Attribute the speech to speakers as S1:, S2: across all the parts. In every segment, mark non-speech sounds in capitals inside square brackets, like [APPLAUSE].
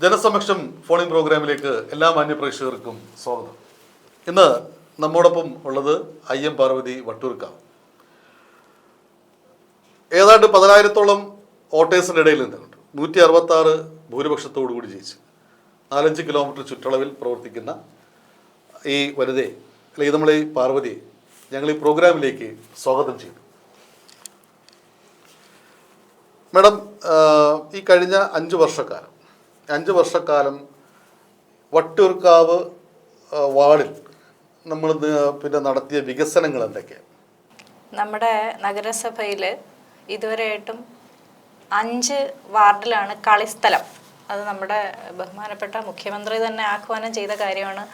S1: ജനസമക്ഷം phoning പ്രോഗ്രാമിലേക്ക് എല്ലാ മാന്യപ്രേക്ഷകർക്കും സ്വാഗതം. ഇന്ന് നമ്മോടൊപ്പം ഉള്ളത് എം പാർവതി വട്ടൂർക്കാവ് ഏതാണ്ട് പതിനായിരത്തോളം വോട്ടേഴ്സിന്റെ ഇടയിൽ നിന്നുണ്ട് നൂറ്റി അറുപത്തി ആറ് ഭൂരിപക്ഷത്തോടു കൂടി ജയിച്ചു നാലഞ്ച് കിലോമീറ്റർ ചുറ്റളവിൽ പ്രവർത്തിക്കുന്ന ഈ വനിതയെ അല്ലെങ്കിൽ നമ്മൾ ഈ പാർവതിയെ ഞങ്ങൾ ഈ പ്രോഗ്രാമിലേക്ക് സ്വാഗതം ചെയ്തു മാഡം ഈ കഴിഞ്ഞ അഞ്ച് വർഷക്കാലം അഞ്ച് വർഷക്കാലം വട്ടൂർക്കാവ് വാർഡിൽ നമ്മൾ പിന്നെ നടത്തിയ വികസനങ്ങൾ എന്തൊക്കെയാണ്
S2: നമ്മുടെ നഗരസഭയിൽ ഇതുവരെയായിട്ടും അഞ്ച് വാർഡിലാണ് കളിസ്ഥലം. അത് നമ്മുടെ ബഹുമാനപ്പെട്ട മുഖ്യമന്ത്രി തന്നെ ആഹ്വാനം ചെയ്ത കാര്യമാണ്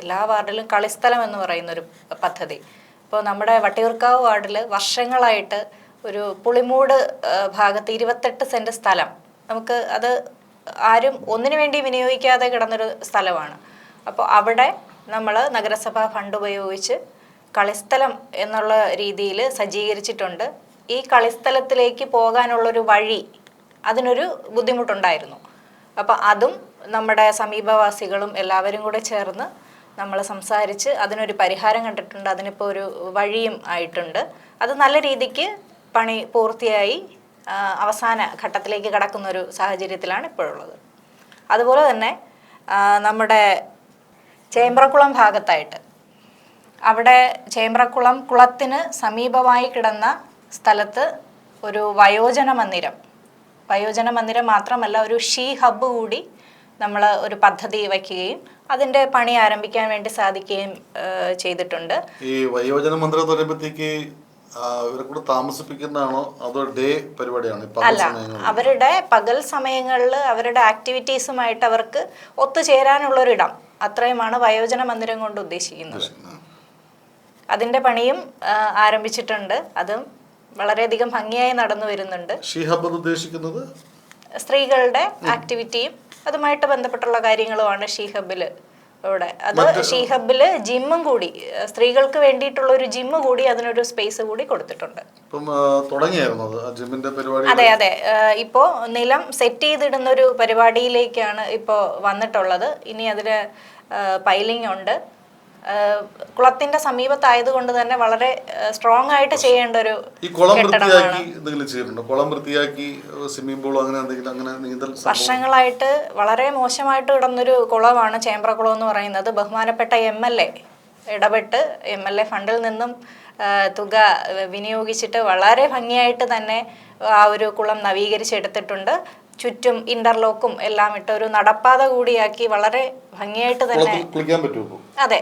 S2: എല്ലാ വാർഡിലും കളിസ്ഥലം എന്ന് പറയുന്നൊരു പദ്ധതി. ഇപ്പോൾ നമ്മുടെ വട്ടിയൂർക്കാവ് വാർഡിൽ വർഷങ്ങളായിട്ട് ഒരു പുളിമൂട് ഭാഗത്ത് ഇരുപത്തെട്ട് സെന്റ് സ്ഥലം. നമുക്ക് അത് ആരും ഒന്നിനു വേണ്ടി വിനിയോഗിക്കാതെ കിടന്നൊരു സ്ഥലമാണ്. അപ്പോൾ അവിടെ നമ്മൾ നഗരസഭാ ഫണ്ട് ഉപയോഗിച്ച് കളിസ്ഥലം എന്നുള്ള രീതിയിൽ സജ്ജീകരിച്ചിട്ടുണ്ട്. ഈ കളിസ്ഥലത്തിലേക്ക് പോകാനുള്ളൊരു വഴി അതിനൊരു ബുദ്ധിമുട്ടുണ്ടായിരുന്നു. അപ്പോൾ അതും നമ്മുടെ സമീപവാസികളും എല്ലാവരും കൂടെ ചേർന്ന് നമ്മൾ സംസാരിച്ച് അതിനൊരു പരിഹാരം കണ്ടിട്ടുണ്ട്. അതിനിപ്പോൾ ഒരു വഴിയും ആയിട്ടുണ്ട്. അത് നല്ല രീതിക്ക് പണി പൂർത്തിയായി അവസാന ഘട്ടത്തിലേക്ക് കടക്കുന്ന ഒരു സാഹചര്യത്തിലാണ് ഇപ്പോഴുള്ളത്. അതുപോലെ തന്നെ നമ്മുടെ ചേമ്പ്രക്കുളം ഭാഗത്തായിട്ട് അവിടെ ചേമ്പ്രക്കുളം കുളത്തിന് സമീപമായി കിടന്ന സ്ഥലത്ത് ഒരു വയോജന മന്ദിരം വയോജന മന്ദിരം മാത്രമല്ല ഒരു ഷീ ഹബ്ബ് കൂടി നമ്മൾ ഒരു പദ്ധതി വയ്ക്കുകയും അതിന്റെ പണി ആരംഭിക്കാൻ വേണ്ടി സാധിക്കുകയും ചെയ്തിട്ടുണ്ട്.
S1: ഈ വയോജന മന്ദിരം ഇവരെ കൂടെ താമസിപ്പിക്കുന്നതാണോ അതോ ഡേ പരിപാടിയാണ്?
S2: അല്ല അവരുടെ പകൽ സമയങ്ങളിൽ അവരുടെ ആക്ടിവിറ്റീസുമായിട്ട് അവർക്ക് ഒത്തുചേരാനുള്ളൊരിടം. അത്രയുമാണ് വയോജന മന്ദിരം കൊണ്ട് ഉദ്ദേശിക്കുന്നത്. അതിന്റെ പണിയും ആരംഭിച്ചിട്ടുണ്ട്. അതും വളരെയധികം ഭംഗിയായി നടന്നു വരുന്നുണ്ട്.
S1: ഉദ്ദേശിക്കുന്നത്?
S2: സ്ത്രീകളുടെ ആക്ടിവിറ്റിയും അതുമായിട്ട് ബന്ധപ്പെട്ടുള്ള കാര്യങ്ങളുമാണ് ഷീ ഹബിൽ ഇവിടെ അത് ഷീഹബിൽ ജിമ്മും കൂടി സ്ത്രീകൾക്ക് വേണ്ടിയിട്ടുള്ള ഒരു ജിമ്മ് കൂടി അതിനൊരു സ്പേസ് കൂടി കൊടുത്തിട്ടുണ്ട്.
S1: അതെ
S2: അതെ ഇപ്പോ നിലം സെറ്റ് ചെയ്തിടുന്ന ഒരു പരിപാടിയിലേക്കാണ് ഇപ്പോ വന്നിട്ടുള്ളത്. ഇനി അതിൽ പൈലിംഗ് ഉണ്ട്. കുളത്തിന്റെ സമീപത്തായതുകൊണ്ട് തന്നെ വളരെ സ്ട്രോങ് ആയിട്ട് ചെയ്യേണ്ട ഒരു
S1: ഈ കുളം വൃത്തിയാക്കി എന്തെങ്കിലും ചെയ്തിട്ടുണ്ടോ? കുളം വൃത്തിയാക്കി സ്വിമ്മിംഗ് പൂൾ അങ്ങനെ എന്തെങ്കിലും അങ്ങനെ നീന്തൽ
S2: വർഷങ്ങളായിട്ട് വളരെ മോശമായിട്ട് കിടന്നൊരു കുളമാണ് ചേമ്പ്രകുളം എന്ന് പറയുന്നത്. ബഹുമാനപ്പെട്ട എം എൽ എ ഇടപെട്ട് എം എൽ എ ഫണ്ടിൽ നിന്നും തുക വിനിയോഗിച്ചിട്ട് വളരെ ഭംഗിയായിട്ട് തന്നെ ആ ഒരു കുളം നവീകരിച്ചെടുത്തിട്ടുണ്ട്. ചുറ്റും ഇന്റർലോക്കും എല്ലാം ഇട്ട് ഒരു നടപ്പാത കൂടിയാക്കി വളരെ ഭംഗിയായിട്ട് തന്നെ
S1: കുളിക്കാൻ പറ്റുമോ
S2: അതെ.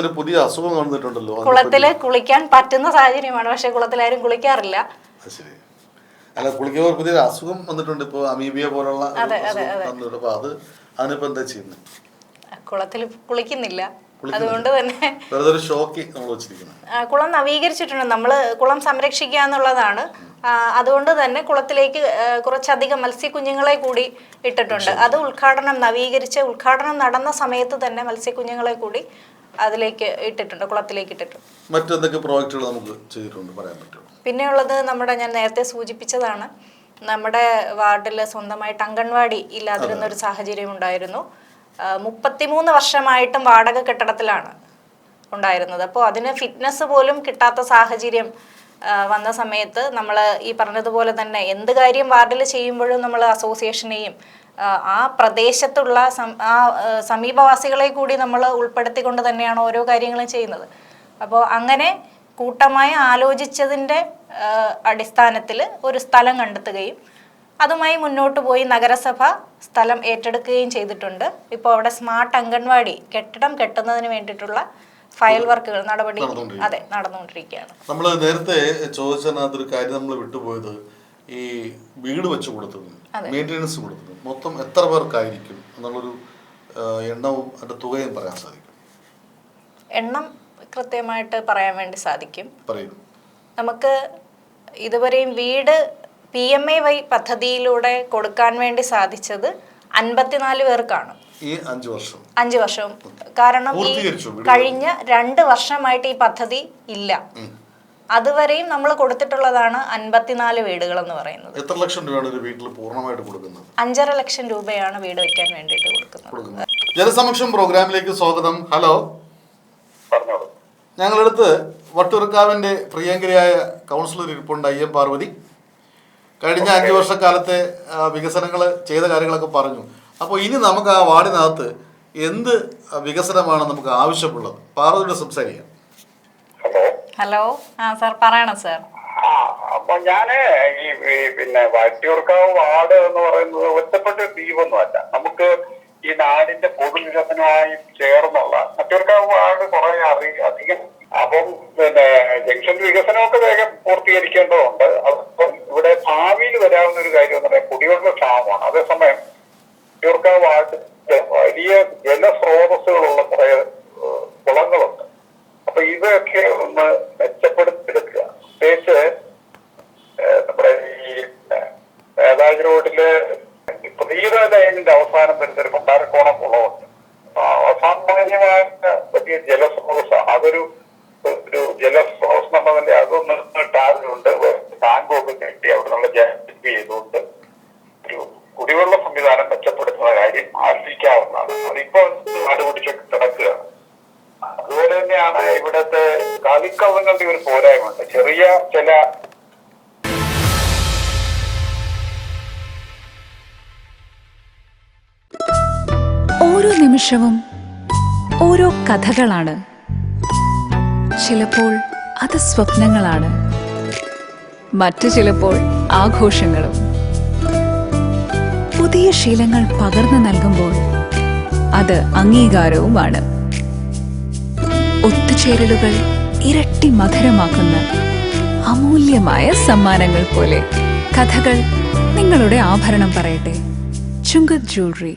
S1: ഒരു പുതിയ അസുഖം വന്നിട്ടുണ്ടല്ലോ
S2: കുളത്തിൽ കുളിക്കാൻ പറ്റുന്ന സാഹചര്യമാണ് പക്ഷെ കുളത്തിലാരും കുളിക്കാറില്ല.
S1: അല്ല കുളിക്കുമ്പോൾ പുതിയ അസുഖം വന്നിട്ടുണ്ട് ഇപ്പോൾ അമീബിയ പോലുള്ള അത് അതിനിപ്പോ എന്താ ചെയ്യുന്നത്?
S2: കുളത്തിൽ കുളിക്കുന്നില്ല. അതുകൊണ്ട് തന്നെ കുളം നവീകരിച്ചിട്ടുണ്ട്. നമ്മൾ കുളം സംരക്ഷിക്കുക എന്നുള്ളതാണ്. അതുകൊണ്ട് തന്നെ കുളത്തിലേക്ക് കുറച്ചധികം മത്സ്യക്കുഞ്ഞുങ്ങളെ കൂടി ഇട്ടിട്ടുണ്ട്. അത് ഉദ്ഘാടനം നവീകരിച്ച് ഉദ്ഘാടനം നടന്ന സമയത്ത് തന്നെ മത്സ്യക്കുഞ്ഞുങ്ങളെ കൂടി അതിലേക്ക് ഇട്ടിട്ടുണ്ട് കുളത്തിലേക്ക് ഇട്ടിട്ടുണ്ട്.
S1: മറ്റെന്തൊക്കെ പ്രോജക്റ്റുകൾ നമുക്ക് ചെയ്തിട്ടുണ്ട് പറയാൻ പറ്റുമോ?
S2: പിന്നെയുള്ളത് നമ്മുടെ ഞാൻ നേരത്തെ സൂചിപ്പിച്ചതാണ്. നമ്മുടെ വാർഡിൽ സ്വന്തമായിട്ട് അംഗൻവാടി ഇല്ലാതിരുന്ന ഒരു സാഹചര്യം ഉണ്ടായിരുന്നു. മുപ്പത്തിമൂന്ന് വർഷമായിട്ടും വാടക കെട്ടിടത്തിലാണ് ഉണ്ടായിരുന്നത്. അപ്പോൾ അതിന് ഫിറ്റ്നസ് പോലും കിട്ടാത്ത സാഹചര്യം വന്ന സമയത്ത് നമ്മൾ ഈ പറഞ്ഞതുപോലെ തന്നെ എന്ത് കാര്യം വാർഡിൽ ചെയ്യുമ്പോഴും നമ്മൾ അസോസിയേഷനെയും ആ, പ്രദേശത്തുള്ള ആ, സമീപവാസികളെ കൂടി നമ്മൾ ഉൾപ്പെടുത്തിക്കൊണ്ട് തന്നെയാണ് ഓരോ കാര്യങ്ങളും ചെയ്യുന്നത്. അപ്പോൾ അങ്ങനെ കൂട്ടമായി ആലോചിച്ചതിന്റെ അടിസ്ഥാനത്തിൽ ഒരു സ്ഥലം കണ്ടെത്തുകയും അതുമായി മുന്നോട്ട് പോയി നഗരസഭ സ്ഥലം ഏറ്റെടുക്കുകയും ചെയ്തിട്ടുണ്ട്. ഇപ്പോൾ അവിടെ സ്മാർട്ട് അംഗൻവാടി കെട്ടിടം കെട്ടുന്നതിന് വേണ്ടിയിട്ടുള്ള ഫയൽ വർക്കുകൾ നടപടി അതെ നടന്നുകൊണ്ടിരിക്കുകയാണ്.
S1: നമ്മൾ നേരത്തെ ചോദിച്ചതിനകത്തൊരു കാര്യം നമ്മൾ വിട്ടുപോയത് ഈ വീട് വെച്ച് കൊടുത്തത് മെയിന്റെനൻസ് കൊടുത്തത് മൊത്തം എത്ര പേർക്കായിരിക്കും എന്നുള്ളൊരു എണ്ണവും അതിന്റെ തുകയും പറയാൻ സാധിക്കും?
S2: എണ്ണം കൃത്യമായിട്ട് പറയാൻ വേണ്ടി സാധിക്കും.
S1: പറയൂ.
S2: നമുക്ക് ഇതുവരെയും വീട് പി എം എ വൈ പദ്ധതിയിലൂടെ കൊടുക്കാൻ വേണ്ടി സാധിച്ചത് അൻപത്തിനാല് പേർക്കാണ്.
S1: ഈ അഞ്ച് വർഷം.
S2: അഞ്ച് വർഷവും കാരണം ഈ കഴിഞ്ഞ രണ്ട് വർഷമായിട്ട് ഈ പദ്ധതി ഇല്ല. അതുവരെയും നമ്മൾ കൊടുത്തിട്ടുള്ളതാണ് അൻപത്തിനാല് വീടുകൾ എന്ന് പറയുന്നത്.
S1: എത്ര ലക്ഷം രൂപയാണ് ഒരു വീട്ടിൽ പൂർണമായിട്ട് കൊടുക്കുന്നത്?
S2: അഞ്ചര ലക്ഷം രൂപയാണ് വീട് വെക്കാൻ വേണ്ടിയിട്ട് കൊടുക്കുന്നത്.
S1: ജനസമക്ഷം പ്രോഗ്രാമിലേക്ക് സ്വാഗതം. ഹലോ. ഞങ്ങളെടുത്ത് വട്ടിയൂർക്കാവിന്റെ പ്രിയങ്കരിയായ കൗൺസിലർ ഇരിപ്പുണ്ട് അയ്യം പാർവതി. കഴിഞ്ഞ അഞ്ച് വർഷക്കാലത്തെ വികസനങ്ങൾ ചെയ്ത കാര്യങ്ങളൊക്കെ പറഞ്ഞു. അപ്പോൾ ഇനി നമുക്ക് ആ വാർഡിനകത്ത് എന്ത് വികസനമാണ് നമുക്ക് ആവശ്യമുള്ളത്? പാർവതിയോട് സംസാരിക്കാം.
S3: ഹലോ.
S2: ഹലോ. ആ സാർ പറയണം സാർ.
S3: ആ അപ്പൊ ഞാൻ ഈ പിന്നെ വട്ടിയൂർക്കാവ് വാർഡ് എന്ന് പറയുന്നത് ഒറ്റപ്പെട്ട ഒരു ദ്വീപൊന്നുമല്ല നമുക്ക് ഈ നാടിന്റെ പൊതുവികസനമായി ചേർന്നുള്ള വട്ടിയൂർക്കാവ് വാർഡ് കുറെ അറി അധികം അപ്പം പിന്നെ ജംഗ്ഷൻ വികസനമൊക്കെ വേഗം പൂർത്തീകരിക്കേണ്ടതുണ്ട്. അപ്പം ഇവിടെ ഭാവിയിൽ വരാവുന്ന ഒരു കാര്യം എന്ന് പറയുന്നത് കുടിവെള്ള ക്ഷാമമാണ്. അതേസമയം വട്ടിയൂർക്കാവ് വാർഡ് വലിയ ജലസ്രോതസ്സുകളുള്ള കുറെ കുളങ്ങളുണ്ട്. അപ്പൊ ഇതൊക്കെ ഒന്ന് മെച്ചപ്പെടുത്തിയെടുക്കുക. പ്രത്യേകിച്ച് നമ്മുടെ ഈ നേതാജി റോഡിൽ പുതിയ ലൈനിന്റെ അവസാനം വരുന്ന ഒരു കൊണ്ടാരക്കോണം കുളമുണ്ട് അസാമാന്യമായ വലിയ ജലസ്രോതസ്സാണ് അതൊരു ഒരു ജലസ്രോതസ് എന്നുള്ളതിന്റെ അതൊന്ന് ടാങ്കിലുണ്ട് ടാങ്കും ഒക്കെ കെട്ടി അവിടെ നിന്നുള്ള ജലം ചെയ്തുകൊണ്ട് ഒരു കുടിവെള്ള സംവിധാനം മെച്ചപ്പെടുത്തുന്ന കാര്യം ആലോചിക്കാവുന്നതാണ് അതിപ്പോ നാട് പിടിച്ചൊക്കെ കിടക്കുകയാണ് അതുപോലെ തന്നെയാണ് ഇവിടുത്തെ കളിക്കവങ്ങളുടെ ഒരു ചെറിയ ചില
S4: ഓരോ നിമിഷവും ഓരോ കഥകളാണ്. ചിലപ്പോൾ അത് സ്വപ്നങ്ങളാണ്. മറ്റു ചിലപ്പോൾ ആഘോഷങ്ങളും. പുതിയ ശീലങ്ങൾ പകർന്നു നൽകുമ്പോൾ അത് അംഗീകാരവുമാണ്. ഒത്തുചേരലുകൾ ഇരട്ടി മധുരമാക്കുന്ന അമൂല്യമായ സമ്മാനങ്ങൾ പോലെ. കഥകൾ നിങ്ങളുടെ ആഭരണം പറയട്ടെ. Chungath jewellery.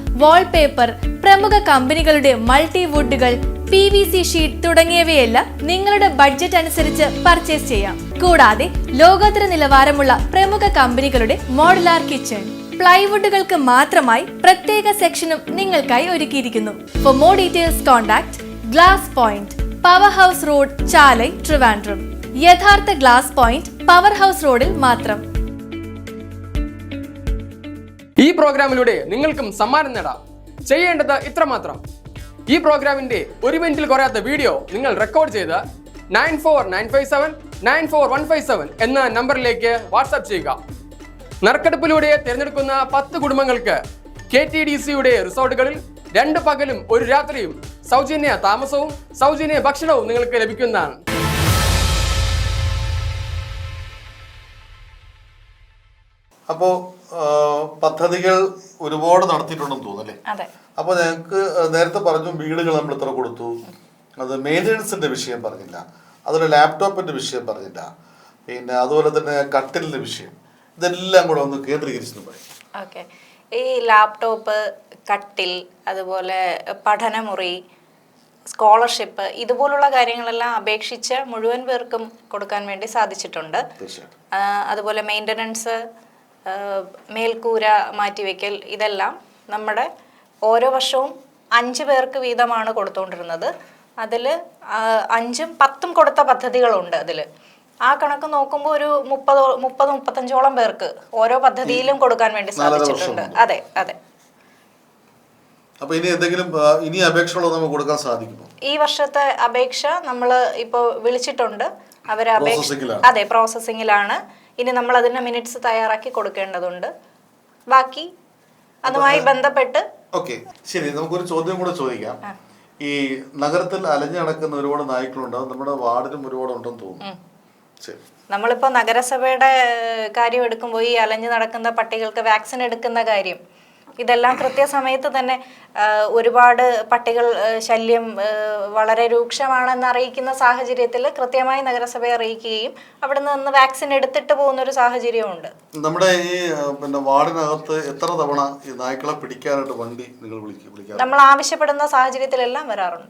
S5: വാൾപേപ്പർ പ്രമുഖ കമ്പനികളുടെ മൾട്ടി വുഡുകൾ പി വി സി ഷീറ്റ് തുടങ്ങിയവയെല്ലാം നിങ്ങളുടെ ബഡ്ജറ്റ് അനുസരിച്ച് പർച്ചേസ് ചെയ്യാം. കൂടാതെ ലോകോത്തര നിലവാരമുള്ള പ്രമുഖ കമ്പനികളുടെ മോഡലാർ കിച്ചൺ പ്ലൈവുഡുകൾക്ക് മാത്രമായി പ്രത്യേക സെക്ഷനും നിങ്ങൾക്കായി ഒരുക്കിയിരിക്കുന്നു. For more details contact glass point power house road Chalai Trivandrum യഥാർത്ഥ ഗ്ലാസ് പോയിന്റ് പവർ ഹൗസ് റോഡിൽ മാത്രം.
S6: ഈ പ്രോഗ്രാമിലൂടെ നിങ്ങൾക്കും സമ്മാനം നേടാം. ചെയ്യേണ്ടത് ഇത്രമാത്രം. ഈ പ്രോഗ്രാമിന്റെ ഒരു മിനിറ്റിൽ കുറയാത്ത വീഡിയോ നിങ്ങൾ റെക്കോർഡ് ചെയ്ത് nine four nine five seven nine four one five seven എന്ന നമ്പറിലേക്ക് വാട്സാപ്പ് ചെയ്യുക. നറുക്കെടുപ്പിലൂടെ തിരഞ്ഞെടുക്കുന്ന പത്ത് കുടുംബങ്ങൾക്ക് കെ ടി ഡി സിയുടെ റിസോർട്ടുകളിൽ രണ്ട് പകലും ഒരു രാത്രിയും സൗജന്യ താമസവും സൗജന്യ ഭക്ഷണവും നിങ്ങൾക്ക് ലഭിക്കുന്നതാണ്.
S1: അപ്പോൾ പദ്ധതികൾ ഒരുപാട് നടത്തിയിട്ടുണ്ടെന്ന് തോന്നുന്നല്ലേ
S2: അതെ.
S1: അപ്പോൾ ഞങ്ങൾക്ക് നേരത്തെ പറഞ്ഞു വീടുകൾ നമ്മൾ ഇത്ര കൊടുത്തു. അത് മെയിന്റനൻസിന്റെ വിഷയം പറഞ്ഞില്ല. അതുപോലെ ലാപ്ടോപ്പിന്റെ വിഷയം പറഞ്ഞില്ല. പിന്നെ അതുപോലെ തന്നെ കട്ടിലിന്റെ വിഷയം. ഇതെല്ലാം കൂടെ ഒന്ന് കേന്ദ്രീകരിച്ചു പറയും.
S2: ഓക്കെ. ഈ ലാപ്ടോപ്പ് കട്ടിൽ അതുപോലെ പഠനമുറി സ്കോളർഷിപ്പ് ഇതുപോലുള്ള കാര്യങ്ങളെല്ലാം അപേക്ഷിച്ച് മുഴുവൻ പേർക്കും കൊടുക്കാൻ വേണ്ടി സാധിച്ചിട്ടുണ്ട്. അതുപോലെ മെയിന്റനൻസ് മേൽക്കൂര മാറ്റിവെക്കൽ ഇതെല്ലാം നമ്മുടെ ഓരോ വർഷവും അഞ്ച് പേർക്ക് വീതമാണ് കൊടുത്തുകൊണ്ടിരുന്നത് അതിൽ അഞ്ചും പത്തും കൊടുത്ത പദ്ധതികളുണ്ട് അതിൽ. ആ കണക്ക് നോക്കുമ്പോൾ ഒരു മുപ്പത് മുപ്പത് മുപ്പത്തഞ്ചോളം പേർക്ക് ഓരോ പദ്ധതിയിലും കൊടുക്കാൻ വേണ്ടി സാധിച്ചിട്ടുണ്ട്. അതെ അതെ.
S1: അപ്പൊ ഇനി എന്തെങ്കിലും ഇനി അപേക്ഷകളോ നമുക്ക് കൊടുക്കാൻ സാധിക്കുമോ?
S2: ഈ വർഷത്തെ അപേക്ഷ നമ്മൾ ഇപ്പോൾ വിളിച്ചിട്ടുണ്ട്. അവർ
S1: Processing-ലാണ്.
S2: അതെ പ്രോസസ്സിങ്ങിലാണ് ഇനി നമ്മൾ അതിന്റെ മിനിറ്റ്സ് തയ്യാറാക്കി കൊടുക്കേണ്ടതുണ്ട്. ബാക്കി അതുമായി ബന്ധപ്പെട്ട്
S1: ഓക്കെ ശരി നമുക്കൊരു ചോദ്യം കൂടെ ചോദിക്കാം. ഈ നഗരത്തിൽ അലഞ്ഞു നടക്കുന്ന ഒരുപാട് നായ്ക്കളുണ്ട് നമ്മുടെ വാർഡിലും ഒരുപാട് ഉണ്ടെന്ന് തോന്നുന്നു.
S2: നമ്മളിപ്പോ നഗരസഭയുടെ കാര്യം എടുക്കുമ്പോൾ ഈ അലഞ്ഞു നടക്കുന്ന പട്ടികൾക്ക് വാക്സിൻ എടുക്കുന്ന കാര്യം. ഇതെല്ലാം കൃത്യസമയത്ത് തന്നെ ഒരുപാട് പട്ടികൾ ശല്യം വളരെ രൂക്ഷമാണെന്ന് അറിയിക്കുന്ന സാഹചര്യത്തിൽ കൃത്യമായി നഗരസഭയെ അറിയിക്കുകയും അവിടെ നിന്ന് വാക്സിൻ എടുത്തിട്ട് പോകുന്ന ഒരു സാഹചര്യമുണ്ട്
S1: നമ്മുടെ ഈ പിന്നെ വാർഡിനകത്ത് എത്ര തവണ ഈ നായ്ക്കളെ പിടിക്കാനായിട്ട് വണ്ടി നിങ്ങൾ
S2: നമ്മൾ ആവശ്യപ്പെടുന്ന സാഹചര്യത്തിലെല്ലാം വരാറുണ്ട്.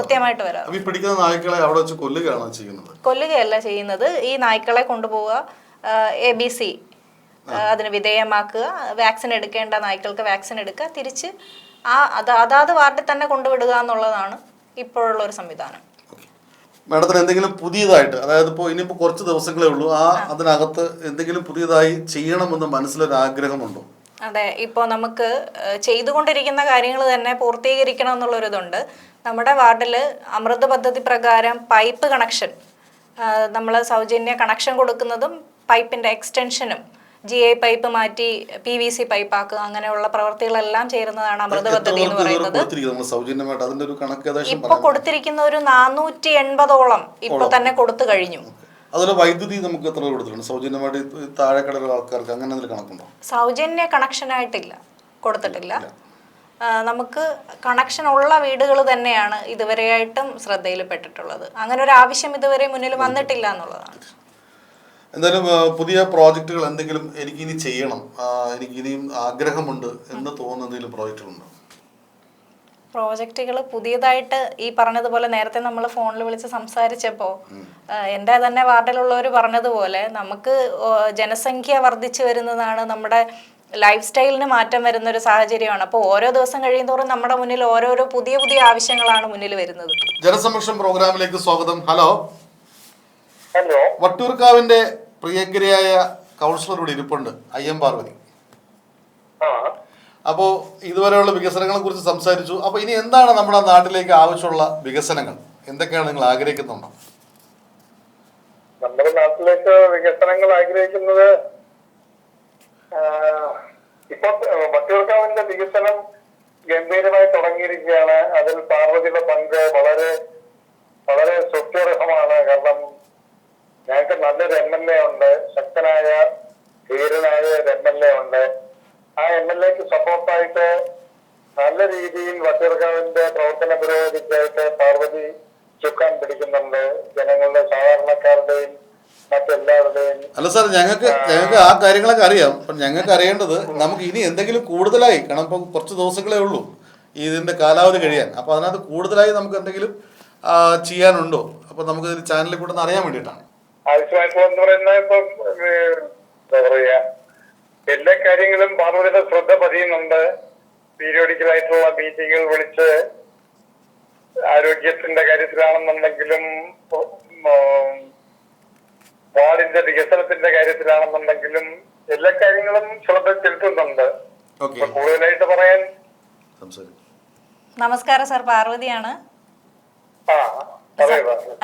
S1: കൃത്യമായിട്ട് വരാറുണ്ട്. പിടിക്കുന്ന നായ്ക്കളെ അവിടെ വെച്ച് കൊല്ലുകയാണ് ചെയ്യുന്നത്?
S2: കൊല്ലുകയല്ല ചെയ്യുന്നത്. ഈ നായ്ക്കളെ കൊണ്ടുപോവുക എ ബി സി അതിന് വിധേയമാക്കുക വാക്സിൻ എടുക്കേണ്ട നായ്ക്കൾക്ക് വാക്സിൻ എടുക്കുക തിരിച്ച് ആ അത് അതാത് വാർഡിൽ തന്നെ കൊണ്ടുവിടുക എന്നുള്ളതാണ് ഇപ്പോഴുള്ള ഒരു സംവിധാനം
S1: മാഡത്തിന് എന്തെങ്കിലും പുതിയതായിട്ട് അതായത് ഇപ്പോൾ ഇനിയിപ്പോൾ കുറച്ച് ദിവസങ്ങളേ ഉള്ളൂ ആ അതിനകത്ത് എന്തെങ്കിലും പുതിയതായി ചെയ്യണമെന്ന് മനസ്സിലൊരു ആഗ്രഹമുണ്ടോ?
S2: അതെ ഇപ്പോൾ നമുക്ക് ചെയ്തുകൊണ്ടിരിക്കുന്ന കാര്യങ്ങൾ തന്നെ പൂർത്തീകരിക്കണം എന്നുള്ളൊരിതുണ്ട്. നമ്മുടെ വാർഡിൽ അമൃത് പദ്ധതി പ്രകാരം പൈപ്പ് കണക്ഷൻ നമ്മൾ സൗജന്യ കണക്ഷൻ കൊടുക്കുന്നതും പൈപ്പിന്റെ എക്സ്റ്റൻഷനും ജി ഐ പൈപ്പ് മാറ്റി പി വി സി പൈപ്പാക്കുക അങ്ങനെയുള്ള പ്രവൃത്തികളെല്ലാം ചേരുന്നതാണ് അമൃത പദ്ധതി എന്ന് പറയുന്നത്. ഇപ്പൊ കൊടുത്തിരിക്കുന്ന ഒരു നാനൂറ്റി എൺപതോളം ഇപ്പൊ തന്നെ കൊടുത്തു കഴിഞ്ഞു.
S1: അതുപോലെ വൈദ്യുതി നമുക്ക് എത്ര കൊടുത്തിട്ടുണ്ട്? സൗജന്യമായിട്ട് താഴെ കടലുള്ള ആൾക്കാർക്ക് അങ്ങനെ എന്തെങ്കിലും കണക്കുണ്ടോ?
S2: സൗജന്യ കണക്ഷൻ ആയിട്ടില്ല. കൊടുത്തിട്ടില്ല. നമുക്ക് കണക്ഷൻ ഉള്ള വീടുകൾ തന്നെയാണ് ഇതുവരെയായിട്ടും ശ്രദ്ധയിൽപ്പെട്ടിട്ടുള്ളത്. അങ്ങനെ ഒരു ആവശ്യം ഇതുവരെ മുന്നിൽ വന്നിട്ടില്ല എന്നുള്ളതാണ്.
S1: എന്തായാലും പുതിയ പ്രോജക്റ്റുകൾ എന്തെങ്കിലും എനിക്ക് ഇനി ചെയ്യണം. ആ, എനിക്ക് ഇനിയും ആഗ്രഹമുണ്ട് എന്ന് തോന്നുന്ന എന്തെങ്കിലും പ്രോജക്റ്റുകളുണ്ടോ?
S2: പ്രോജക്റ്റുകൾ പുതിയതായിട്ട് ഈ പറഞ്ഞതുപോലെ നേരത്തെ നമ്മൾ ഫോണിൽ വിളിച്ച് സംസാരിച്ചപ്പോൾ എന്റെ തന്നെ വാർഡിലുള്ളവർ പറഞ്ഞതുപോലെ നമുക്ക് ജനസംഖ്യ വർദ്ധിച്ചു വരുന്നതാണ് നമ്മുടെ ലൈഫ് സ്റ്റൈലിന് മാറ്റം വരുന്ന ഒരു സാഹചര്യമാണ്. അപ്പോൾ ഓരോ ദിവസം കഴിയുന്നതോറും നമ്മുടെ മുന്നിൽ ഓരോരോ പുതിയ പുതിയ ആവശ്യങ്ങളാണ് മുന്നിൽ വരുന്നത്.
S1: ജനസംരക്ഷണം പ്രോഗ്രാമിലേക്ക് സ്വാഗതം. ഹലോ. വട്ടൂർക്കാവിന്റെ പ്രിയങ്കരിയായ കൗൺസിലർ ഇവിടെ ഇരിപ്പുണ്ട് അയ്യം പാർവതി. അപ്പോൾ ഇതുവരെയുള്ള വികസനങ്ങളെ കുറിച്ച് സംസാരിച്ചു. അപ്പോൾ ഇനി എന്താണ് നമ്മുടെ നാട്ടിലേക്ക് ആവശ്യമുള്ള വികസനങ്ങൾ? എന്തൊക്കെയാണ് നിങ്ങൾ ആഗ്രഹിക്കുന്നുണ്ടോ?
S7: നമ്മുടെ നാട്ടിലേക്ക് വികസനങ്ങൾ ആഗ്രഹിക്കുന്നത് ഇപ്പൊ വട്ടിയൂർക്കാവിന്റെ വികസനം ഗംഭീരമായി തുടങ്ങിയിരിക്കുകയാണ്. അതിൽ പാർവതിയുടെ പങ്ക് വളരെ വളരെ സുത്യർഹമാണ് കാരണം ഞങ്ങൾക്ക് നല്ലൊരു എം എൽ എ ഉണ്ട് ശക്തനായ ധീരനായ ഒരു എം എൽ എ ഉണ്ട്. ആ എം എൽ എക്ക് സപ്പോർട്ടായിട്ട് നല്ല രീതിയിൽ വട്ടിയൂർക്കാവിന്റെ പ്രവർത്തന പുരോഗതിക്കായിട്ട് പാർവതി ചുക്കാൻ പിടിക്കുന്നുണ്ട്. ജനങ്ങളുടെ സാധാരണക്കാരുടെയും മറ്റെല്ലാവരുടെയും
S1: അല്ല സാർ ഞങ്ങൾക്ക് ഞങ്ങൾക്ക് ആ കാര്യങ്ങളൊക്കെ അറിയാം. അപ്പം ഞങ്ങൾക്ക് അറിയേണ്ടത് നമുക്ക് ഇനി എന്തെങ്കിലും കൂടുതലായി കാരണം ഇപ്പം കുറച്ച് ദിവസങ്ങളേ ഉള്ളൂ ഇതിന്റെ കാലാവധി കഴിയാൻ. അപ്പോൾ അതിനകത്ത് കൂടുതലായി നമുക്ക് എന്തെങ്കിലും ചെയ്യാനുണ്ടോ? അപ്പോൾ നമുക്ക് ചാനലിൽ കൂടെ ഒന്ന് അറിയാൻ വേണ്ടിയിട്ടാണ്.
S7: ആവശ്യമായിട്ടുള്ള എന്ന് പറയുന്നത് ഇപ്പം എന്താ പറയാ എല്ലാ കാര്യങ്ങളും പാർവതിയുടെ ശ്രദ്ധ പതിയുന്നുണ്ട്. പീരിയോഡിക്കലായിട്ടുള്ള മീറ്റിങ്ങുകൾ വിളിച്ച് ആരോഗ്യത്തിന്റെ കാര്യത്തിലാണെന്നുണ്ടെങ്കിലും വാർഡിന്റെ വികസനത്തിന്റെ കാര്യത്തിലാണെന്നുണ്ടെങ്കിലും എല്ലാ കാര്യങ്ങളും ശ്രദ്ധ ചെലുത്തുന്നുണ്ട്. കൂടുതലായിട്ട് പറയാൻ
S2: നമസ്കാരം സാർ. പാർവതിയാണ്.
S7: ആ.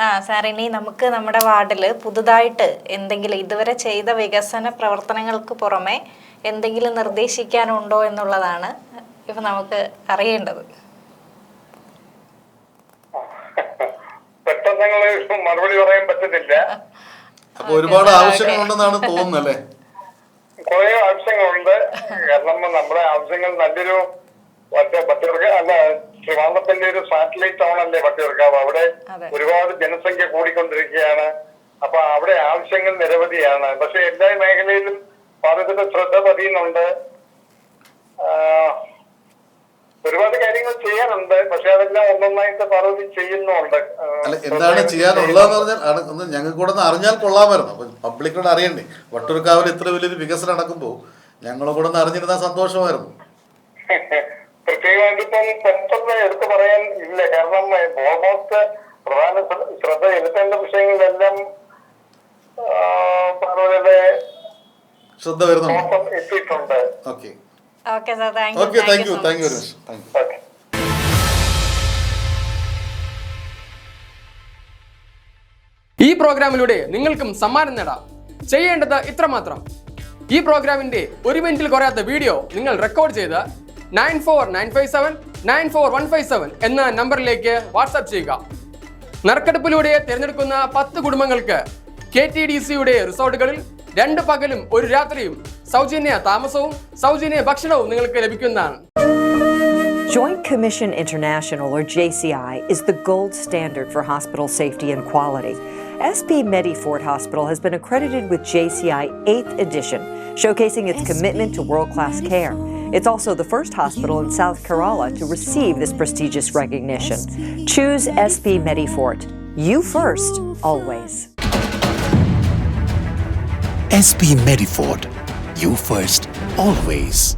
S2: ആ സാർ ഇനി നമുക്ക് നമ്മുടെ വാർഡിൽ പുതുതായിട്ട് എന്തെങ്കിലും ഇതുവരെ ചെയ്ത വികസന പ്രവർത്തനങ്ങൾക്ക് പുറമെ എന്തെങ്കിലും നിർദ്ദേശിക്കാനുണ്ടോ എന്നുള്ളതാണ് ഇപ്പൊ നമുക്ക് അറിയേണ്ടത്.
S7: പെട്ടെന്ന് മറുപടി പറയാൻ പറ്റുന്നില്ല
S1: അപ്പൊ ഒരുപാട് ആവശ്യങ്ങളുണ്ടെന്നാണ് തോന്നുന്നത് അല്ലേ
S7: കുറെ ആവശ്യങ്ങളുണ്ട്. കാരണം നമ്മുടെ ആവശ്യങ്ങൾ നല്ലൊരു മറ്റേ പട്ടികർക്ക് അല്ല ട്രിവാൻഡ്രത്തിന്റെ ഒരു സാറ്റലൈറ്റ് ടൗൺ അല്ലേ പട്ടികർക്കാവ് അവിടെ ഒരുപാട് ജനസംഖ്യ കൂടിക്കൊണ്ടിരിക്കുകയാണ്. അപ്പൊ അവിടെ ആവശ്യങ്ങൾ നിരവധിയാണ്. പക്ഷെ എല്ലാ മേഖലയിലും ഭാരതത്തിന്റെ ശ്രദ്ധ പതിയുന്നുണ്ട്. ഒരുപാട് കാര്യങ്ങൾ ചെയ്യാനുണ്ട്. പക്ഷെ അതെല്ലാം ഒന്നൊന്നായിട്ട് പാർവതി ചെയ്യുന്നുണ്ട്.
S1: അല്ല എന്താണ് ചെയ്യാനുള്ളതെന്ന് പറഞ്ഞാൽ ഒന്ന് ഞങ്ങൾക്ക് കൂടെ ഒന്ന് അറിഞ്ഞാൽ കൊള്ളാമായിരുന്നു. അപ്പം പബ്ലിക്കോട് അറിയണ്ടേ? വട്ടൂർക്കാവിൽ ഇത്ര വലിയൊരു വികസനം നടക്കുമ്പോൾ ഞങ്ങളും കൂടെ ഒന്ന് അറിഞ്ഞിരുന്നാൽ സന്തോഷമായിരുന്നു. [LAUGHS]
S7: പ്രത്യേകമായിട്ട് ഇപ്പം പെട്ടെന്ന് എടുത്തു പറയാൻ ഇല്ല. കാരണം ഓൾമോസ്റ്റ് പ്രധാന ശ്ര- ശ്രദ്ധ ചെലുത്തേണ്ട വിഷയങ്ങളിലെല്ലാം
S1: ശ്രദ്ധ വരുന്നുണ്ട്.
S7: നോക്കം എത്തിയിട്ടുണ്ട്.
S1: Okay.
S2: Okay sir thank
S1: okay thank you thank you very much thank you.
S7: Okay.
S6: ഈ പ്രോഗ്രാമിലൂടെ നിങ്ങൾക്കും സമ്മാനം നേടാം. ചെയ്യേണ്ടത് ഇത്രമാത്രം. ഈ പ്രോഗ്രാമിന്റെ ഒരു മിനിറ്റിൽ കുറയാത്ത വീഡിയോ നിങ്ങൾ റെക്കോർഡ് ചെയ്ത് Nine four nine five seven nine four one five seven എന്ന നമ്പറിലേക്ക് വാട്സാപ്പ് ചെയ്യുക നറുക്കെടുപ്പിലൂടെ തിരഞ്ഞെടുക്കുന്ന പത്ത് കുടുംബങ്ങൾക്ക് കെ ടി ഡി സിയുടെ റിസോർട്ടുകളിൽ രണ്ട് പകലും ഒരു രാത്രിയും സൗജന്യ താമസവും സൗജന്യ ഭക്ഷണവും നിങ്ങൾക്ക് ലഭിക്കുന്നതാണ്
S8: Joint Commission International, or JCI, is the gold standard for hospital safety and quality. SP Medifort Hospital has been accredited with JCI 8th edition, showcasing its commitment to world class care. It's also the first hospital in South Kerala to receive this prestigious recognition. Choose SP Medifort. You first, always.
S9: SP Medifort. You first, always.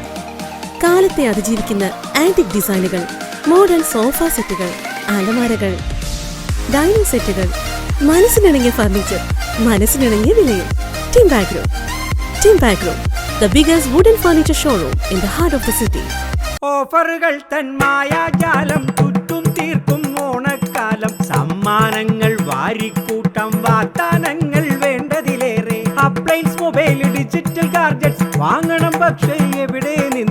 S10: കാലത്തെ അതിജീവിക്കുന്ന antique ഡിസൈനുകൾ modern sofa സെറ്റുകൾ അലമാരകൾ dining സെറ്റുകൾ മനസ്സിനിണങ്ങിയ furniture മനസ്സിനിണങ്ങിയ വിലയിൽ team Bagro team Bagro the biggest wooden furniture showroom in the heart of
S11: the city ഓഫറുകൾ മായാജാലം ചുറ്റും തീർക്കും ഓണക്കാലം. സമ്മാനങ്ങൾ വാരിക്കൂട്ടം വാഗ്ദാനങ്ങൾ വേണ്ടതിലേറെ. അപ്ലൈൻസ് മൊബൈൽ ഡിജിറ്റൽ ഗാർജറ്റ്സ് വാങ്ങണം പക്ഷേ എവിടെ നിന്ന്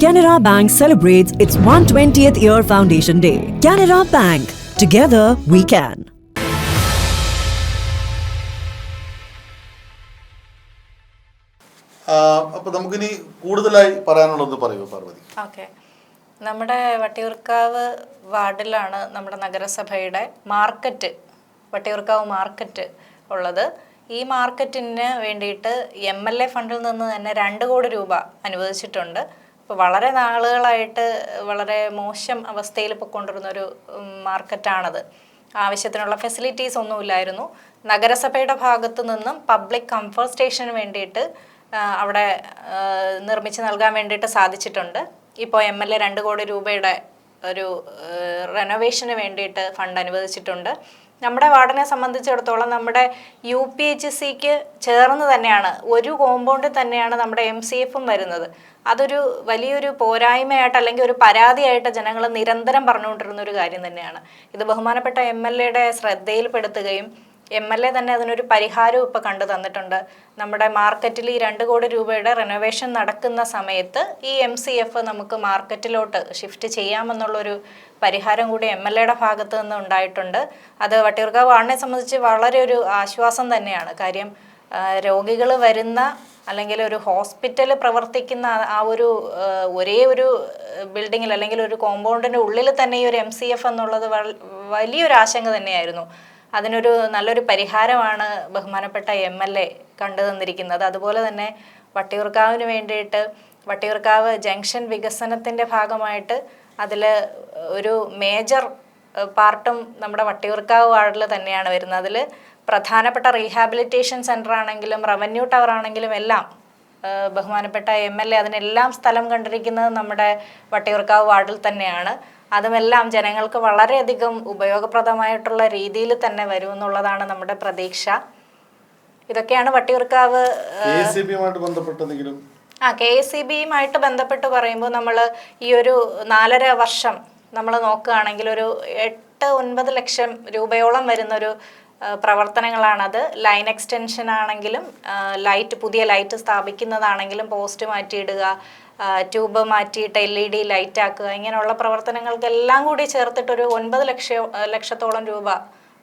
S8: Canara Bank celebrates its 120th year foundation day. Canara Bank. Together we can.
S1: അപ്പോൾ നമുക്കിനി കൂടുതലായി പറയാനുള്ളത് പറയൂ പാർവതി
S2: ഓക്കെ നമ്മുടെ വട്ടിയൂർക്കാവ് വാർഡിലാണ് നമ്മുടെ നഗരസഭയുടെ മാർക്കറ്റ് വട്ടിയൂർക്കാവ് മാർക്കറ്റ് ഉള്ളത് ഈ മാർക്കറ്റിന് വേണ്ടിയിട്ട് എം എൽ എ ഫണ്ടിൽ നിന്ന് തന്നെ രണ്ട് കോടി രൂപ അനുവദിച്ചിട്ടുണ്ട് ഇപ്പോൾ വളരെ നാളുകളായിട്ട് വളരെ മോശം അവസ്ഥയിൽ പൊയ്ക്കൊണ്ടിരുന്ന ഒരു മാർക്കറ്റാണത്. ആവശ്യത്തിനുള്ള ഫെസിലിറ്റീസ് ഒന്നുമില്ലായിരുന്നു. നഗരസഭയുടെ ഭാഗത്തു നിന്നും പബ്ലിക് കംഫർട്ട് സ്റ്റേഷന് വേണ്ടിയിട്ട് അവിടെ നിർമ്മിച്ച് നൽകാൻ വേണ്ടിയിട്ട് സാധിച്ചിട്ടുണ്ട്. ഇപ്പോൾ എം എൽ എ രണ്ട് കോടി രൂപയുടെ ഒരു റെനോവേഷന് വേണ്ടിയിട്ട് ഫണ്ട് അനുവദിച്ചിട്ടുണ്ട്. നമ്മുടെ വാർഡിനെ സംബന്ധിച്ചിടത്തോളം നമ്മുടെ യു പി എച്ച് സിക്ക് ചേർന്ന് തന്നെയാണ് ഒരു കോമ്പൗണ്ടിൽ തന്നെയാണ് നമ്മുടെ എം സി എഫും വരുന്നത്. അതൊരു വലിയൊരു പോരായ്മയായിട്ട് അല്ലെങ്കിൽ ഒരു പരാതിയായിട്ട് ജനങ്ങൾ നിരന്തരം പറഞ്ഞുകൊണ്ടിരുന്ന ഒരു കാര്യം തന്നെയാണ്. ഇത് ബഹുമാനപ്പെട്ട എം എൽ എയുടെ ശ്രദ്ധയിൽപ്പെടുത്തുകയും എം എൽ എ തന്നെ അതിനൊരു പരിഹാരവും ഇപ്പോൾ കണ്ടു തന്നിട്ടുണ്ട്. നമ്മുടെ മാർക്കറ്റിൽ ഈ രണ്ട് കോടി രൂപയുടെ റെനോവേഷൻ നടക്കുന്ന സമയത്ത് ഈ എം സി എഫ് നമുക്ക് മാർക്കറ്റിലോട്ട് ഷിഫ്റ്റ് ചെയ്യാമെന്നുള്ളൊരു പരിഹാരം കൂടി എം എൽ എയുടെ ഭാഗത്തു നിന്ന് ഉണ്ടായിട്ടുണ്ട്. അത് വട്ടിയൂർക്കാവ് വാർഡിനെ സംബന്ധിച്ച് വളരെ ഒരു ആശ്വാസം തന്നെയാണ്. കാര്യം രോഗികൾ വരുന്ന അല്ലെങ്കിൽ ഒരു ഹോസ്പിറ്റൽ പ്രവർത്തിക്കുന്ന ആ- ഒരു ഒരേ ഒരു ബിൽഡിങ്ങിൽ അല്ലെങ്കിൽ ഒരു കോമ്പൗണ്ടിന്റെ ഉള്ളിൽ തന്നെ ഈ ഒരു എം സി എഫ് എന്നുള്ളത് വലിയൊരു ആശങ്ക തന്നെയായിരുന്നു. അതിനൊരു നല്ലൊരു പരിഹാരമാണ് ബഹുമാനപ്പെട്ട എം എൽ എ കണ്ടു തന്നിരിക്കുന്നത്. അതുപോലെ തന്നെ വട്ടിയൂർക്കാവിന് വേണ്ടിയിട്ട് വട്ടിയൂർക്കാവ് ജംഗ്ഷൻ വികസനത്തിന്റെ ഭാഗമായിട്ട് അതിൽ ഒരു മേജർ പാർട്ടും നമ്മുടെ വട്ടിയൂർക്കാവ് വാർഡിൽ തന്നെയാണ് വരുന്നത്. അതിൽ പ്രധാനപ്പെട്ട റീഹാബിലിറ്റേഷൻ സെന്റർ ആണെങ്കിലും റവന്യൂ ടവർ ആണെങ്കിലും എല്ലാം ബഹുമാനപ്പെട്ട എം എൽ എ അതിനെല്ലാം സ്ഥലം കണ്ടിരിക്കുന്നത് നമ്മുടെ വട്ടിയൂർക്കാവ് വാർഡിൽ തന്നെയാണ്. അതുമെല്ലാം ജനങ്ങൾക്ക് വളരെയധികം ഉപയോഗപ്രദമായിട്ടുള്ള രീതിയിൽ തന്നെ വരുമെന്നുള്ളതാണ് നമ്മുടെ പ്രതീക്ഷ. ഇതൊക്കെയാണ് വട്ടിയൂർക്കാവ്
S1: കെ
S2: ആ കെ എസ് സി ബിയുമായിട്ട് ബന്ധപ്പെട്ട് പറയുമ്പോൾ നമ്മൾ ഈ ഒരു നാലര വർഷം നമ്മൾ നോക്കുകയാണെങ്കിൽ ഒരു എട്ട് ഒൻപത് ലക്ഷം രൂപയോളം വരുന്നൊരു പ്രവർത്തനങ്ങളാണത്. ലൈൻ എക്സ്റ്റൻഷൻ ആണെങ്കിലും ലൈറ്റ് പുതിയ ലൈറ്റ് സ്ഥാപിക്കുന്നതാണെങ്കിലും പോസ്റ്റ് മാറ്റിയിടുക ട്യൂബ് മാറ്റിയിട്ട് എൽ ഇ ഡി ലൈറ്റ് ആക്കുക ഇങ്ങനെയുള്ള പ്രവർത്തനങ്ങൾക്കെല്ലാം കൂടി ചേർത്തിട്ടൊരു ഒൻപത് ലക്ഷ ലക്ഷത്തോളം രൂപ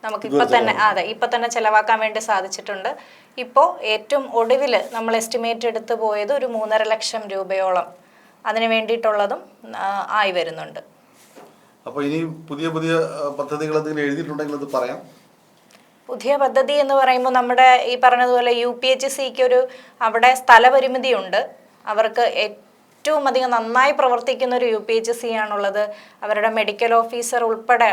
S2: നമുക്ക് ഇപ്പൊ തന്നെ അതെ ഇപ്പൊ തന്നെ ചെലവാക്കാൻ വേണ്ടി സാധിച്ചിട്ടുണ്ട്. ഇപ്പോ ഏറ്റവും ഒടുവിൽ നമ്മൾ എസ്റ്റിമേറ്റ് എടുത്തു പോയത് ഒരു മൂന്നര ലക്ഷം രൂപയോളം അതിന് വേണ്ടിയിട്ടുള്ളതും ആയി വരുന്നുണ്ട്.
S1: അപ്പോൾ ഇനി പുതിയ പുതിയ പദ്ധതികൾ എന്തെങ്കിലും എഴുതിയിട്ടുണ്ടെങ്കിൽ അത് പറയാം.
S2: പുതിയ പദ്ധതി എന്ന് പറയുമ്പോൾ നമ്മുടെ ഈ പറഞ്ഞതുപോലെ യു പി എച്ച് സിക്ക് ഒരു അവിടെ സ്ഥലപരിമിതിയുണ്ട്. അവർക്ക് ഏറ്റവും അധികം നന്നായി പ്രവർത്തിക്കുന്ന ഒരു യു പി എച്ച് സി ആണുള്ളത്. അവരുടെ മെഡിക്കൽ ഓഫീസർ ഉൾപ്പെടെ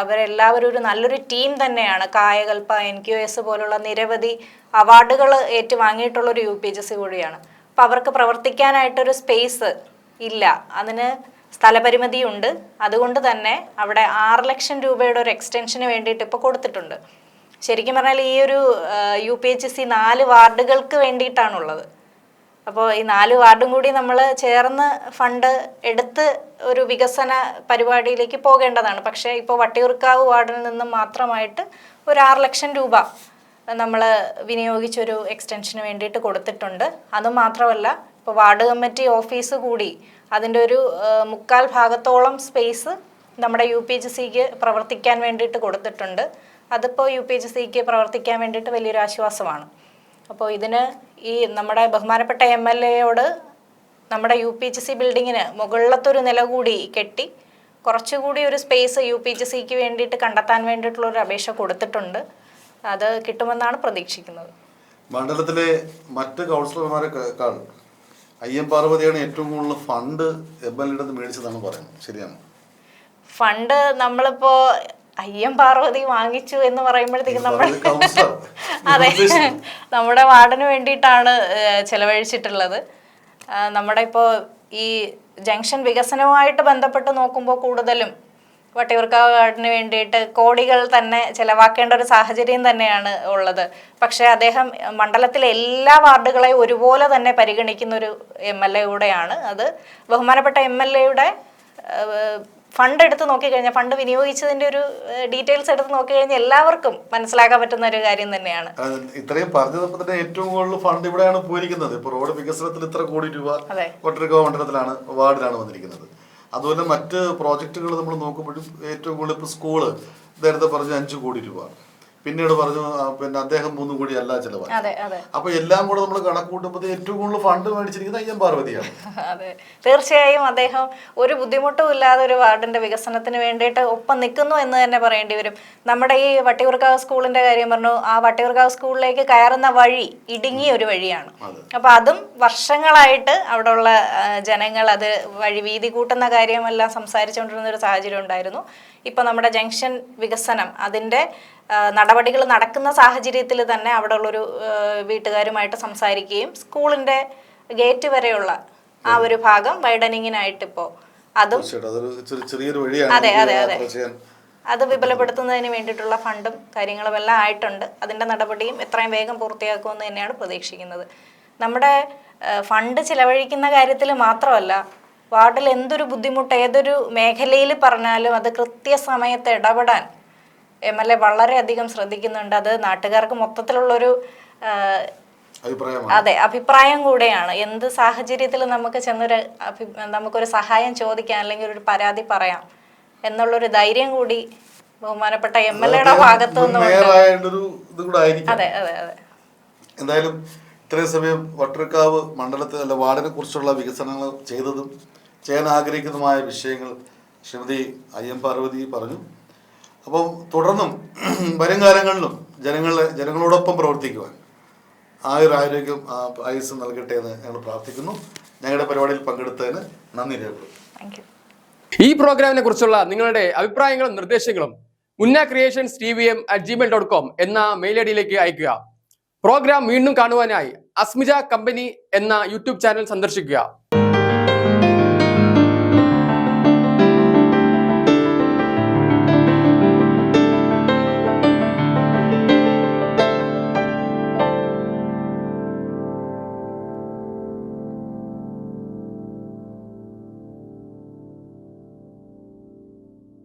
S2: അവരെല്ലാവരും ഒരു നല്ലൊരു ടീം തന്നെയാണ്. കായകൽപ്പ എൻ ക്യു എസ് പോലുള്ള നിരവധി അവാർഡുകൾ ഏറ്റുവാങ്ങിയിട്ടുള്ള ഒരു യു പി എച്ച് സി കൂടിയാണ്. അപ്പോൾ അവർക്ക് പ്രവർത്തിക്കാനായിട്ടൊരു സ്പേസ് ഇല്ല. അതിന് സ്ഥലപരിമിതിയുണ്ട്. അതുകൊണ്ട് തന്നെ അവിടെ ആറ് ലക്ഷം രൂപയുടെ ഒരു എക്സ്റ്റൻഷന് വേണ്ടിയിട്ട് ഇപ്പോൾ കൊടുത്തിട്ടുണ്ട്. ശരിക്കും പറഞ്ഞാൽ ഈ ഒരു യു പി എച്ച് സി നാല് വാർഡുകൾക്ക് വേണ്ടിയിട്ടാണുള്ളത്. അപ്പോൾ ഈ നാല് വാർഡും കൂടി നമ്മൾ ചേർന്ന് ഫണ്ട് എടുത്ത് ഒരു വികസന പരിപാടിയിലേക്ക് പോകേണ്ടതാണ്. പക്ഷേ ഇപ്പോൾ വട്ടിയൂർക്കാവ് വാർഡിൽ നിന്നും മാത്രമായിട്ട് ഒരു ആറ് ലക്ഷം രൂപ നമ്മൾ വിനിയോഗിച്ചൊരു എക്സ്റ്റൻഷന് വേണ്ടിയിട്ട് കൊടുത്തിട്ടുണ്ട്. അതുമാത്രമല്ല ഇപ്പോൾ വാർഡ് കമ്മിറ്റി ഓഫീസ് കൂടി അതിന്റെ ഒരു മുക്കാൽ ഭാഗത്തോളം സ്പേസ് നമ്മുടെ യു പി എച്ച് സിക്ക് പ്രവർത്തിക്കാൻ വേണ്ടിയിട്ട് കൊടുത്തിട്ടുണ്ട്. അതിപ്പോൾ യു പി എച്ച് സിക്ക് പ്രവർത്തിക്കാൻ വേണ്ടിയിട്ട് വലിയൊരു ആശ്വാസമാണ്. അപ്പോൾ ഇതിന് ഈ നമ്മുടെ ബഹുമാനപ്പെട്ട എം എൽ എയോട് നമ്മുടെ യു പി എച്ച് സി ബിൽഡിങ്ങിന് മുകളിലത്തൊരു നില കൂടി കെട്ടി കുറച്ചുകൂടി ഒരു സ്പേസ് യു പി എച്ച് സിക്ക് വേണ്ടിയിട്ട് കണ്ടെത്താൻ വേണ്ടിയിട്ടുള്ള ഒരു അപേക്ഷ കൊടുത്തിട്ടുണ്ട്. അത് കിട്ടുമെന്നാണ് പ്രതീക്ഷിക്കുന്നത്.
S1: മണ്ഡലത്തിലെ മറ്റ് കൗൺസിലർമാരെക്കാൾ ഐ എം പാർവതിയാണ് ഏറ്റവും കൂടുതൽ ഫണ്ട് എം എൽ എയുടെ മേടിച്ചതാണ് പറയുന്നത്. ശരിയാണ്?
S2: ഫണ്ട് നമ്മളിപ്പോ അയ്യം പാർവതി വാങ്ങിച്ചു എന്ന് പറയുമ്പോഴത്തേക്കും നമ്മൾ അതെ. നമ്മുടെ വാർഡിന് വേണ്ടിയിട്ടാണ് ചെലവഴിച്ചിട്ടുള്ളത്. നമ്മുടെ ഇപ്പോൾ ഈ ജംഗ്ഷൻ വികസനവുമായിട്ട് ബന്ധപ്പെട്ട് നോക്കുമ്പോൾ കൂടുതലും വട്ടിയൂർക്കാവ് വാർഡിന് വേണ്ടിയിട്ട് കോടികൾ തന്നെ ചെലവാക്കേണ്ട ഒരു സാഹചര്യം തന്നെയാണ് ഉള്ളത്. പക്ഷേ അദ്ദേഹം മണ്ഡലത്തിലെ എല്ലാ വാർഡുകളെയും ഒരുപോലെ തന്നെ പരിഗണിക്കുന്ന ഒരു എം എൽ എ കൂടെയാണ് അത്. ബഹുമാനപ്പെട്ട എം എൽ എയുടെ ഫണ്ട് എടുത്ത് നോക്കിക്കഴിഞ്ഞാൽ ഫണ്ട് വിനിയോഗിച്ചതിന്റെ ഒരു ഡീറ്റെയിൽസ് എടുത്ത് നോക്കിക്കഴിഞ്ഞാൽ എല്ലാവർക്കും മനസ്സിലാക്കാൻ പറ്റുന്ന ഒരു കാര്യം തന്നെയാണ്.
S1: ഇത്രയും പറഞ്ഞപ്പോൾ തന്നെ ഏറ്റവും കൂടുതൽ ഫണ്ട് ഇവിടെയാണ് പോയിരിക്കുന്നത് ഇപ്പൊ റോഡ് വികസനത്തിൽ ഇത്ര കോടി രൂപ കൊട്ടരക്കോ മണ്ഡലത്തിലാണ് വാർഡിലാണ് വന്നിരിക്കുന്നത്. അതുപോലെ മറ്റ് പ്രോജക്റ്റുകൾ നമ്മൾ നോക്കുമ്പോഴും ഏറ്റവും കൂടുതൽ ഇപ്പോൾ സ്കൂൾ നേരത്തെ പറഞ്ഞ അഞ്ച് കോടി രൂപ. പിന്നീട് പറഞ്ഞു പിന്നെ അദ്ദേഹം മൂന്നും കൂടി അല്ല
S2: ചിലവ്
S1: അപ്പൊ എല്ലാം കൂടെ നമ്മൾ കണക്ക് കൂട്ടുമ്പോൾ ഏറ്റവും കൂടുതൽ ഫണ്ട് മേടിച്ചിരിക്കുന്നത് അയ്യം പാർവതിയാണ്. [LAUGHS]
S2: അതെ. തീർച്ചയായും അദ്ദേഹം ഒരു ബുദ്ധിമുട്ടും ഇല്ലാതെ ഒരു വാർഡിന്റെ വികസനത്തിന് വേണ്ടിയിട്ട് ഒപ്പം നിൽക്കുന്നു എന്ന് തന്നെ പറയേണ്ടി വരും. നമ്മുടെ ഈ വട്ടിയൂർക്കാവ് സ്കൂളിന്റെ കാര്യം പറഞ്ഞു ആ വട്ടിയൂർക്കാവ് സ്കൂളിലേക്ക് കയറുന്ന വഴി ഇടുങ്ങിയ ഒരു വഴിയാണ്. അപ്പൊ അതും വർഷങ്ങളായിട്ട് അവിടെയുള്ള ജനങ്ങൾ അത് വഴി വീതി കൂട്ടുന്ന കാര്യമെല്ലാം സംസാരിച്ചുകൊണ്ടിരുന്ന ഒരു സാഹചര്യം ഉണ്ടായിരുന്നു. ഇപ്പൊ നമ്മുടെ ജംഗ്ഷൻ വികസനം അതിന്റെ നടപടികൾ നടക്കുന്ന സാഹചര്യത്തിൽ തന്നെ അവിടെ ഉള്ളൊരു വീട്ടുകാരുമായിട്ട് സംസാരിക്കുകയും സ്കൂളിന്റെ ഗേറ്റ് വരെയുള്ള ആ ഒരു ഭാഗം വൈഡനിങ്ങിനായിട്ട് ഇപ്പോൾ അതും
S1: ചെറിയൊരു വഴിയാണ്
S2: അതെ, അതെ, അതെ. അത് വിപുലപ്പെടുത്തുന്നതിന് വേണ്ടിയിട്ടുള്ള ഫണ്ടും കാര്യങ്ങളും എല്ലാം ആയിട്ടുണ്ട്. അതിന്റെ നടപടിയും എത്രയും വേഗം പൂർത്തിയാക്കുമെന്ന് തന്നെയാണ് പ്രതീക്ഷിക്കുന്നത്. നമ്മുടെ ഫണ്ട് ചിലവഴിക്കുന്ന കാര്യത്തിൽ മാത്രമല്ല വാർഡിൽ എന്തൊരു ബുദ്ധിമുട്ട് ഏതൊരു മേഖലയിൽ പറഞ്ഞാലും അത് കൃത്യസമയത്ത് ഇടപെടാൻ എം എൽ എ വളരെയധികം ശ്രദ്ധിക്കുന്നുണ്ട്. അത് നാട്ടുകാർക്ക് മൊത്തത്തിലുള്ളൊരു അതെ അഭിപ്രായം കൂടെയാണ്. എന്ത് സാഹചര്യത്തിൽ നമുക്ക് ചെന്നൊരു അഭി നമുക്കൊരു സഹായം ചോദിക്കാം അല്ലെങ്കിൽ ഒരു പരാതി പറയാം എന്നുള്ളൊരു ധൈര്യം കൂടി ബഹുമാനപ്പെട്ട എം എൽ എയുടെ ഭാഗത്തു നിന്നുണ്ട്. അതെ അതെ അതെ.
S1: എന്തായാലും ഇത്രയും സമയം വട്ടർക്കാവ് മണ്ഡലത്തിൽ അല്ല വാർഡിനെ കുറിച്ചുള്ള വികസനങ്ങൾ ചെയ്തതും ചെയ്യാൻ ആഗ്രഹിക്കുന്നതുമായ വിഷയങ്ങൾ ശ്രീമതി അയ്യം പാർവതി പറഞ്ഞു. അപ്പം തുടർന്നും [CLEARS THROAT] വരും കാലങ്ങളിലും ജനങ്ങളെ ജനങ്ങളോടൊപ്പം പ്രവർത്തിക്കുവാൻ ആ ഒരു ആരോഗ്യം ആ ആയുസ് നൽകട്ടെ എന്ന് ഞങ്ങൾ പ്രാർത്ഥിക്കുന്നു. ഞങ്ങളുടെ പരിപാടിയിൽ പങ്കെടുത്തതിന് നന്ദി രേഖപ്പെടുത്തുന്നു.
S2: താങ്ക്
S6: ഈ പ്രോഗ്രാമിനെ കുറിച്ചുള്ള നിങ്ങളുടെ അഭിപ്രായങ്ങളും നിർദ്ദേശങ്ങളും Munna creations T V M at Gmail dot com എന്ന മെയിൽ ഐ ഡിയിലേക്ക് അയക്കുക പ്രോഗ്രാം വീണ്ടും കാണുവാനായി അസ്മിജ കമ്പനി എന്ന യൂട്യൂബ് ചാനൽ സന്ദർശിക്കുക.